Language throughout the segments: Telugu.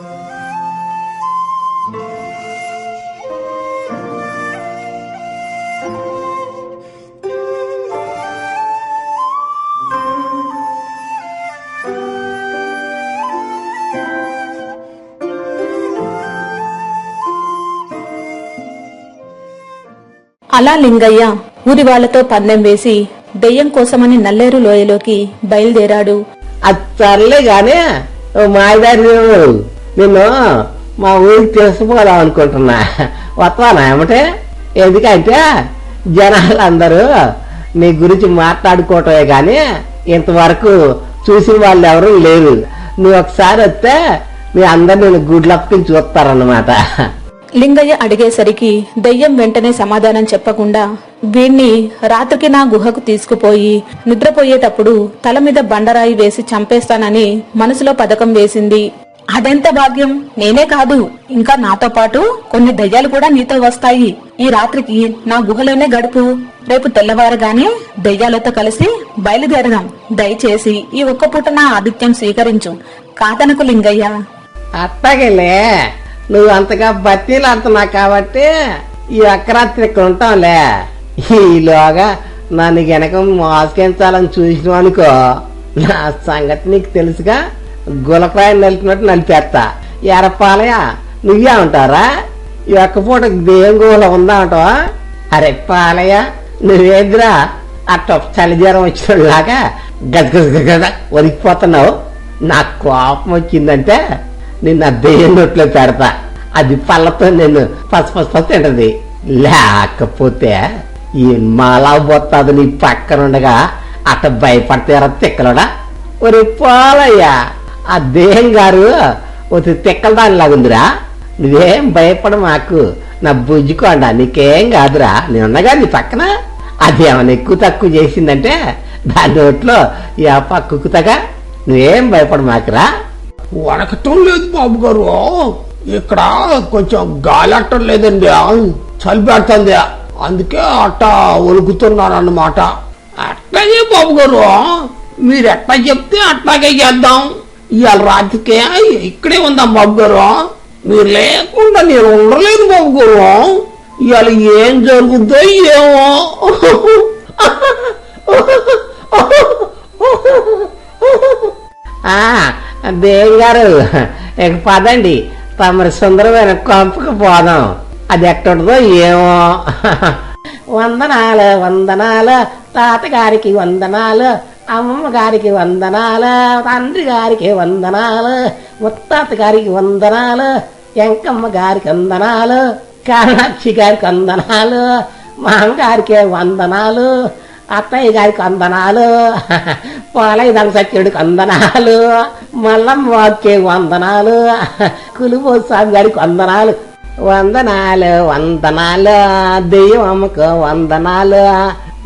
అలా లింగయ్య ఊరి వాళ్ళతో పందెం వేసి దెయ్యం కోసమని నల్లేరు లోయలోకి బయలుదేరాడు. అది సర్లే ఓ మాయదారి నిన్ను మా ఊరికి తీసుకుపోదాం అనుకుంటున్నా. వస్తానా ఏమంటే? ఎందుకంటే జనాలు అందరూ నీ గురించి మాట్లాడుకోవటమే కానీ ఇంతవరకు చూసిన వాళ్ళు ఎవరు లేరు. నువ్వు ఒకసారి వస్తే మీ అందరు నేను గుడ్లప్పకి చూస్తారన్నమాట. లింగయ్య అడిగేసరికి దెయ్యం వెంటనే సమాధానం చెప్పకుండా వీణ్ణి రాత్రికి నా గుహకు తీసుకుపోయి నిద్రపోయేటప్పుడు తల మీద బండరాయి వేసి చంపేస్తానని మనసులో పథకం వేసింది. అదెంత భాగ్యం? నేనే కాదు. ఇంకా నాతో పాటు కొన్ని దయ్యాలు కూడా నీతో వస్తాయి. ఈ రాత్రికి నా గుహలోనే గడుపు. రేపు తెల్లవారగానే దయ్యాలతో కలిసి బయలుదేరదాం. దయచేసి ఈ ఒక్క పూట నా ఆతిథ్యం స్వీకరించు. కాదనకు లింగయ్య. అత్తగలే నువ్వు అంతగా బత్తీలు కాబట్టి ఈ అక్కరాత్రి ఇక్కడ ఉంటాంలే ఈలోగా నన్ను గనక మోసగించాలని చూసినావు అనుకో నా సంగతి నీకు తెలుసుగా? గులకాయ నలిపినట్టు నలిపేస్తా. ఎరపాలయ నువ్వే ఉంటారా ఈ ఒక్క పూట దేం గోల ఉందా అంటావా? అరే పాలయ్య నువ్వేదిరా? అట్ట చలిజ్వరం వచ్చినలాగా గజగజ గజ వణికిపోతున్నావు. నాకు కోపం వచ్చిందంటే నిన్న దెయ్యం నోట్లో పెడతా. అది పళ్ళతో నేను పసు పసు పసు తింటది. లేకపోతే ఈ మాలా పోతాది నీ పక్కనుండగా అట్ట భయపడతారా తిక్కలడా? ఒరే పాలయ్యా! ఆ దేహం గారు ఒక తిక్కల దానిలాగుందిరా నువ్వేం భయపడ మాకు. నా బుజ్జుకోండా నీకేం కాదురా. నేనున్నగా నీ పక్కన. అది ఏమైనా ఎక్కువ తక్కువ చేసిందంటే దాని నోట్లో ఈ అప్ప కుక్కుతగా. నువ్వేం భయపడ మాకురా. వడకటం లేదు బాబు గారు. ఇక్కడ కొంచెం గాలి అట్టం లేదండి. చలి పెడుతుంది. అందుకే అట్ట ఒలుగుతున్నాను అన్నమాట అట్లాగే బాబు గారు. మీరు ఎట్లా చెప్తే అట్లాగే చేద్దాం. ఇవాళ రాత్రికే ఇక్కడే ఉందాం బాబు గారు మీరు లేకుండా నేను ఉండలేను బాబు గారు ఇవాళ ఏం జరుగుద్దో ఏమో. దేవి గారు ఇక పదండి. తమరి సుందరమైన కొంపకు పోదాం. అది ఎక్కడుదో ఏమో. వందనాలు వందనాలు. తాతగారికి వందనాలు. అమ్మమ్మ గారికి వందనాలు తండ్రి గారికి వందనాలు ముత్తాత గారికి వందనాలు ఎంకమ్మ గారికి వందనాలు కామాక్షి గారికి వందనాలు మామగారికి వందనాలు అత్తయ్య గారికి వందనాలు పాలయ్య దండ సత్యుడికి వందనాలు మల్లమ్మ వందనాలు కులుబో స్వామి గారికి వందనాలు. వందనాలు వందనాలు దెయ్యం అమ్మకు వందనాలు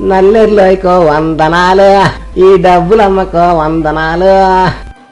నల్లెర్లోకో వందనాలు. ఈ డబ్బులమ్మకో వందనాలు.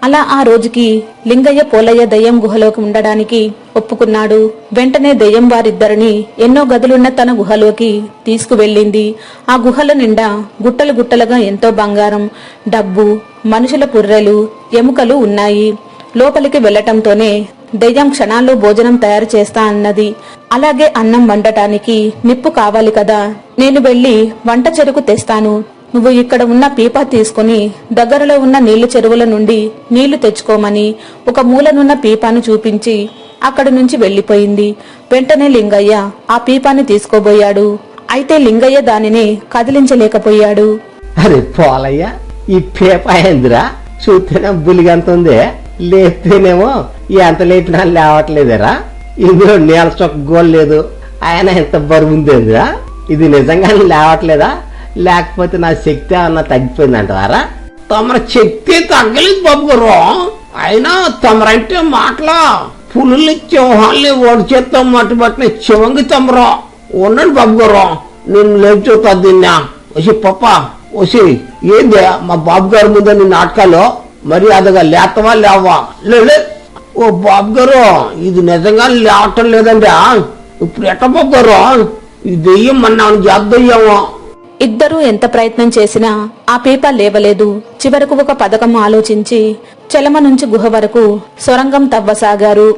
అలా ఆ రోజుకి లింగయ్య పోలయ్య దయ్యం గుహలోకి ఉండడానికి ఒప్పుకున్నాడు. వెంటనే దయ్యం వారిద్దరిని ఎన్నో గదులున్న తన గుహలోకి తీసుకువెళ్ళింది. ఆ గుహల నిండా గుట్టలు గుట్టలుగా ఎంతో బంగారం డబ్బు మనుషుల పుర్రెలు ఎముకలు ఉన్నాయి. లోపలికి వెళ్ళటంతోనే దెయ్యం క్షణాల్లో భోజనం తయారు చేస్తా అన్నది. అలాగే అన్నం వండటానికి నిప్పు కావాలి కదా. నేను వెళ్ళి వంట చెరుకు తెస్తాను. నువ్వు ఇక్కడ ఉన్న పీపా తీసుకుని దగ్గరలో ఉన్న నీళ్ళు చెరువుల నుండి నీళ్ళు తెచ్చుకోమని ఒక మూలనున్న పీపాను చూపించి అక్కడి నుంచి వెళ్ళిపోయింది వెంటనే లింగయ్య ఆ పీపాని తీసుకోబోయాడు. అయితే లింగయ్య దానిని కదిలించలేకపోయాడు. అరే పోలయ్య ఈ పేపాయందిరా చూస్తేనే బులిగంతుందే ఉంది లేస్తేనేమో ఎంత లేపినా లేవట్లేదురా. ఇందులో నేల చొక్క గోల్ లేదు. ఆయన ఎంత బరువు ఉందేందిరా? ఇది నిజంగానే లేవట్లేదా? లేకపోతే నా శక్తి ఏమన్నా తగ్గిపోయిందంటారా తమర శక్తి తగ్గలేదు బాబు గారు. అయినా తమరంటే మాటల. పులుల్ని సింహాల్ని ఓడి చేత్తో మట్టి పట్టిన చివంగి తమరు. ఉండండి బాబు గారు. నేను లేచుతా దీన్నా. వచ్చి పప్ప వచ్చి ఏంది? మా బాబు గారి ముందు నీ నాటకాలు మర్యాదగా లేతవా లేవా? లే లే. ఓ బాబు గారు ఇది నిజంగా లేవటం లేదండి. ఇప్పుడు ఎట్ట బాబు ఈ దెయ్యం మన జాద్దయ్యామో ఇద్దరూ ఎంత ప్రయత్నం చేసినా ఆ పీప లేవలేదు. చివరకు ఒక పథకం ఆలోచించి చెలమ నుంచి గుహ వరకు సొరంగం తవ్వసాగారు.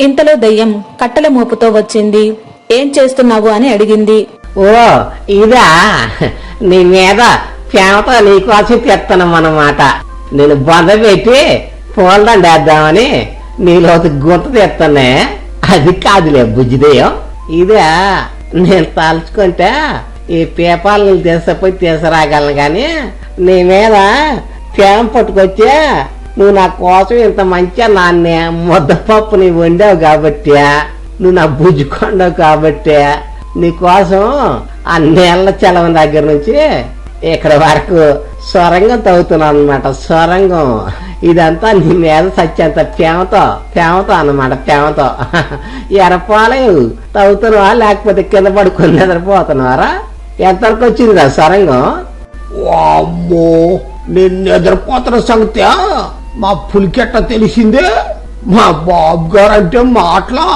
ఇంతలో దయ్యం కట్టెల మోపుతో వచ్చింది. ఏం చేస్తున్నావు అని అడిగింది. ఓ ఇదా. నీ మీద ప్రేమతో నీకోసం తెస్తున్నాం అన్నమాట. నేను బొంద పెట్టి పూలదండ వేద్దామని నీలో గుంత తెస్తానే అది కాదులే బుజ్జిదేయం ఇదే నేను తలుచుకుంటే ఈ పేపాలను తీసుకుపోయి తీసుకురాగలను కానీ నీ మీద తేమ పట్టుకొచ్చే నువ్వు నా కోసం ఇంత మంచిగా నాన్నే ముద్దపప్పు నీ వండావు కాబట్టి నువ్వు నా బుజ్జుకొండవు కాబట్టి నీకోసం ఆ నీళ్ళ చలవం దగ్గర నుంచి ఇక్కడ వరకు సొరంగం తవ్వుతున్నాను అనమాట సొరంగం. ఇదంతా నీ మీద సత్యంత ప్రేమతో ప్రేమతో అనమాట ప్రేమతో. ఎరపాలయం తవ్వుతున్నావా? లేకపోతే కింద పడుకొని నిద్రపోతున్నావారా? ఎంతవరకు వచ్చిందిరా సొరంగం? అమ్మో నేను నిద్రపోతున్న సంగతి మా పులికెట్ట తెలిసిందే? మా బాబు గారు అంటే మాటలా?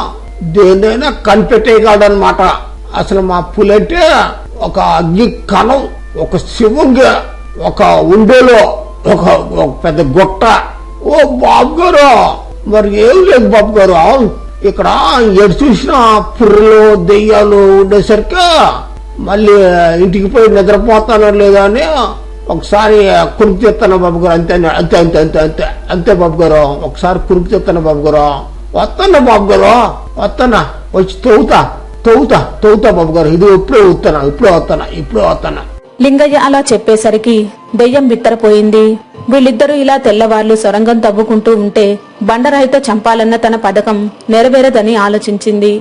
దేనైనా కనిపెట్టేయగలడనమాట అసలు మా పులి ఒక అగ్ని కణం ఒక శివంగి ఒక ఉండేలో ఒక ఒక పెద్ద గుట్ట. ఓ బాబు గారు మరి ఏం లేదు బాబు గారు ఇక్కడ ఎటు చూసిన పుర్రెలు దెయ్యాలు ఉండేసరికి మళ్ళీ ఇంటికి పోయి నిద్రపోతానో లేదా అని ఒకసారి కురుకు తెస్తాను బాబు గారు అంతే అంతే అంతే అంతే అంతే అంతే బాబు గారు ఒకసారి కురుకు తెస్తాను బాబు గారు వస్తాను బాబు గారు వస్తానా. వచ్చి తవ్వుతా తవ్వుతా తవ్వుతా బాబు గారు. ఇది ఇప్పుడే వస్తానా ఇప్పుడే వస్తానా ఇప్పుడే వస్తానా లింగయ్య అలా చెప్పేసరికి దెయ్యం బిత్తరపోయింది. వీళ్ళిద్దరూ ఇలా తెల్లవార్లు సొరంగం తవ్వుకుంటూ ఉంటే బండరాయితో చంపాలన్న తన పథకం నెరవేరదని ఆలోచించింది.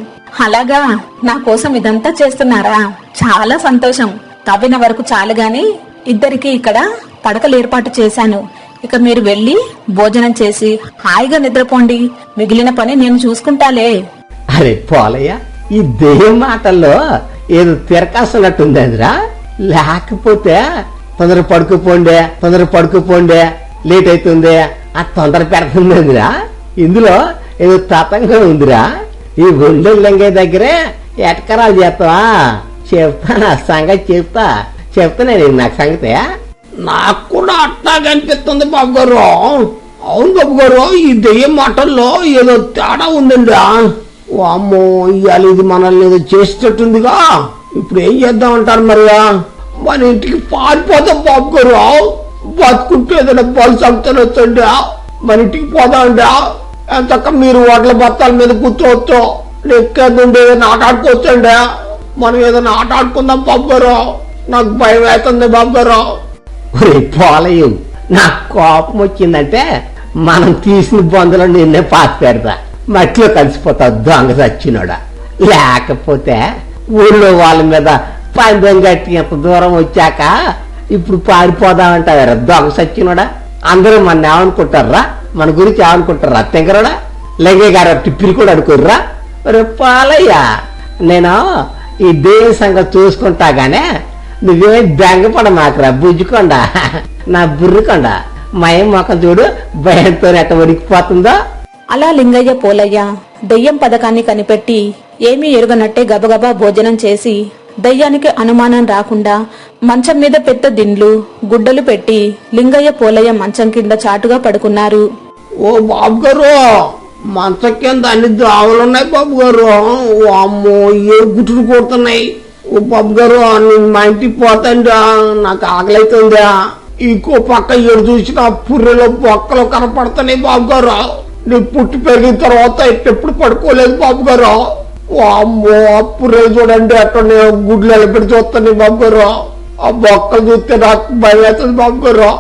అలాగా? నా కోసం ఇదంతా చేస్తున్నారా? చాలా సంతోషం. తవ్విన వరకు చాలు గాని ఇద్దరికి ఇక్కడ పడకలు ఏర్పాటు చేశాను. ఇక మీరు వెళ్ళి భోజనం చేసి హాయిగా నిద్రపోండి. మిగిలిన పని నేను చూసుకుంటాలే. అరే పోలయ్య. ఈ దెయ్యం మాటల్లో ఏదో తిరకాస్తున్నట్టుందిరా లేకపోతే తొందర పడుకుపోండే తొందర పడుకుపోండే లేట్ అవుతుంది ఆ తొందర పెడుతుందిరా ఇందులో ఏదో తతంగం ఉందిరా. ఈ ఒండె లింగయ్య దగ్గరే ఎటకరాలు చేస్తావా? చెప్తా నా సంగతి చెప్తా. చెప్తానే నాకు సంగతే. నాకు కూడా అట్టా అనిపిస్తుంది బాబు గారు అవును బాబు గారు ఈ దెయ్యం మాటల్లో ఏదో తేడా ఉందండి అమ్మో ఇవాళ ఇది మనల్ని ఏదో చేసేటట్టుందిగా ఇప్పుడు ఏం చేద్దామంటారు మరియా? మన ఇంటికి పారిపోతాం బాబు గారు. బతుకుంటే ఏదైనా బలు సంపుతానొచ్చండి మన ఇంటికి పోదామండి ఎంతక్క మీరు ఓట్ల బత్తాల మీద కూర్చోవచ్చు? లెక్కేదండి ఏదైనా ఆట ఆడుకోవచ్చండి మనం ఏదైనా ఆట ఆడుకుందాం బాబు నాకు భయం అవుతుంది బాబు గారు. నాకు కోపం వచ్చిందంటే మనం తీసిన బొందలో నిన్నే పాతి పెడతా మట్టిలో కలిసిపోతావు దొంగ చచ్చినోడా లేకపోతే ఊళ్ళో వాళ్ళ మీద పందెం కట్టి ఎంత దూరం వచ్చాక ఇప్పుడు పారిపోదామంటారా దొంగ సచ్చినోడా? అందరూ మన ఏమనుకుంటారా? మన గురించి ఏమనుకుంటారా? తెంగరోడా? లెంగే గారు టిప్పిరి కూడా అడుకోర్రా రే పాలయ్యా నేను ఈ దేవి సంగతి చూసుకుంటాగానే గానే బెంగపడ మాకరా బుజ్జుకొండ? నా బుర్రుకొండ. మయం మొఖం చూడు భయంతో ఎట్ట ఉడికిపోతుందో అలా లింగయ్య పోలయ్య దెయ్యం పథకాన్ని కనిపెట్టి ఏమీ ఎరుగనట్టే గబగబా భోజనం చేసి దయ్యానికి అనుమానం రాకుండా మంచం మీద పెద్ద దిండ్లు గుడ్డలు పెట్టి లింగయ్య పోలయ్య మంచం కింద చాటుగా పడుకున్నారు. ఓ బాబు గారు మంచం కింద అన్ని ద్రావులున్నాయి బాబు గారు ఓ అమ్మో ఏ గుట్టులు కొడుతున్నాయి. ఓ బాబు గారు నేను మా ఇంటికి పోతాండా నాకు ఆకలైతుందా ఇంకో పక్క ఎడు చూసిన పుర్రెలో బొక్కలు కనపడుతున్నాయి బాబు గారు నువ్వు పుట్టి పెరిగిన తర్వాత ఎప్పుడు పడుకోలేదు బాబు గారు? ఓ అమ్మో ఆ చూడండి అక్కడ గుడ్లు ఎలబడి చూస్తాను బాబు గారు. ఆ బొక్కలు చూస్తే నాకు భయం అవుతుంది బాబు గారు.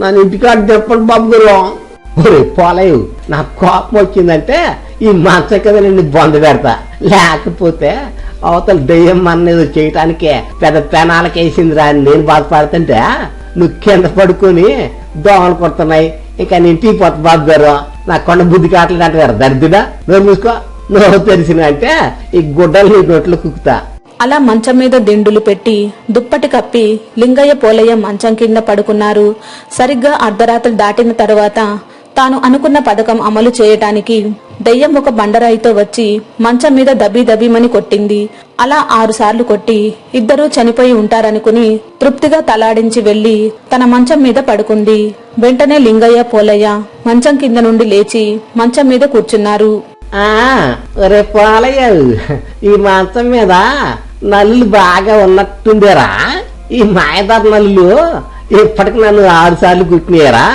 నన్ను ఇంటికాడ చెప్పండి బాబు గారు. ఒరే పోలయ్య నాకు కోపం వచ్చిందంటే ఈ మంచం కింద నిన్ను బొంద పెడతా. లేకపోతే అవతల దెయ్యం అన్నది చేయటానికి చేయటానికే పెద్ద పెనాలకేసిందిరా అని నేను బాధపడుతుంటే నువ్వు కింద పడుకొని దోమలు కొడుతున్నాయి. ఇంకా నేను ఇంటికి పోతా బాబు గారు. నా కొండ బుద్ధి కావట్లేదు అంటారు దరిద్రుడా? నోరు మూసుకో. నోరు తెలిసిన అంటే ఈ గుడ్డలు నీ నోట్లో కుక్కుతా. అలా మంచం మీద దిండులు పెట్టి దుప్పటి కప్పి లింగయ్య పోలయ్య మంచం కింద పడుకున్నారు. సరిగ్గా అర్ధరాత్రి దాటిన తరువాత తాను అనుకున్న పథకం అమలు చేయటానికి దెయ్యం ఒక బండరాయితో వచ్చి మంచం మీద దబి దబిమని కొట్టింది. అలా ఆరు సార్లు కొట్టి ఇద్దరూ చనిపోయి ఉంటారనుకుని తృప్తిగా తలాడించి వెళ్ళి తన మంచం మీద పడుకుంది. వెంటనే లింగయ్య పోలయ్య మంచం కింద నుండి లేచి మంచం మీద కూర్చున్నారు. ఒరే పోలయ్య ఈ మంచం మీద నల్లులు బాగా ఉన్నట్టుందేరా? ఈ మాయదార నల్లులు ఇప్పటికి నన్ను ఆరు సార్లు కుట్టినారా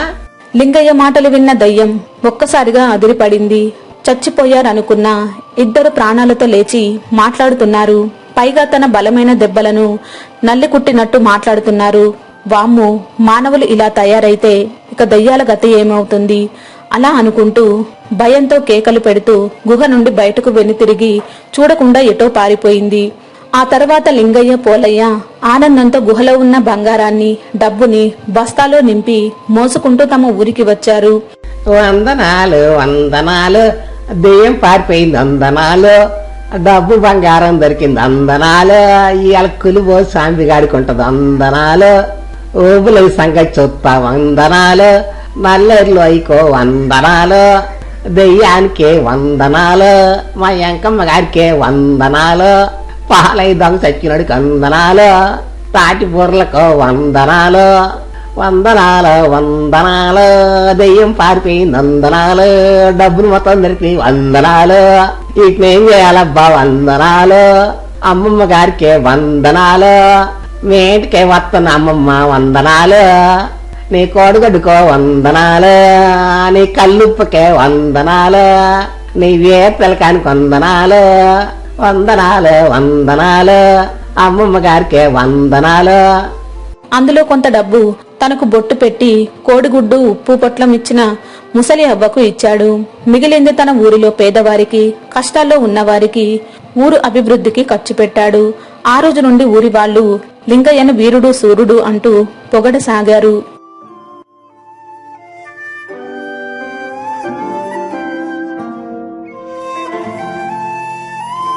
లింగయ్య మాటలు విన్న దయ్యం ఒక్కసారిగా అదిరిపడింది. చచ్చిపోయారనుకున్న ఇద్దరు ప్రాణాలతో లేచి మాట్లాడుతున్నారు. పైగా తన బలమైన దెబ్బలను నల్లి కుట్టినట్టు మాట్లాడుతున్నారు. వామ్ము మానవులు ఇలా తయారైతే ఇక దయ్యాల గతి ఏమవుతుంది? అలా అనుకుంటూ భయంతో కేకలు పెడుతూ గుహ నుండి బయటకు వెనుతిరిగి చూడకుండా ఎటో పారిపోయింది. ఆ తర్వాత లింగయ్య పోలయ్య ఆనందంతో గుహలో ఉన్న బంగారాన్ని డబ్బుని బస్తాలో నింపి మోసుకుంటూ తమ ఊరికి వచ్చారు. వందనాలు వందనాలు. దెయ్యం పారిపోయింది వందనాలు. డబ్బు బంగారం దొరికింది అందనాలు ఇవాళ కులిపో సాంబి గాడుకుంటది వందనాలు. ఊబుల సంగతి చూస్తా వందనాలు. నల్లేరులో అయికో వందనాలు. దెయ్యానికే వందనాలు. మా ఎంకమ్మ గారికే వందనాలు. పాలై దొంగ చచ్చినడికి వందనాలు తాటి బుర్రలకు వందనాలు వందనాలు వందనాలు దెయ్యం పారిపోయి నందనాలు డబ్బులు మొత్తం దొరికి వందనాలు వీటినేం చేయాలబ్బా వందనాలు అమ్మమ్మ గారికి వందనాలు మేటికే వస్తున్న అమ్మమ్మ వందనాలు నీ కోడుగడ్డుకో వందనాలు నీ కల్లుప్పకే వందనాలు నీ వేపిలకానికి వందనాలు వందనాలు వందనాలు. అమ్మమ్మ గారికి వందనాలు. అందులో కొంత డబ్బు తనకు బొట్టు పెట్టి కోడిగుడ్డు ఉప్పు పొట్లం ఇచ్చిన ముసలి అవ్వకు ఇచ్చాడు. మిగిలింది తన ఊరిలో పేదవారికి కష్టాల్లో ఉన్నవారికి ఊరు అభివృద్ధికి ఖర్చు పెట్టాడు. ఆ రోజు నుండి ఊరి వాళ్ళు లింగయ్యను వీరుడు సూర్యుడు అంటూ పొగడసాగారు.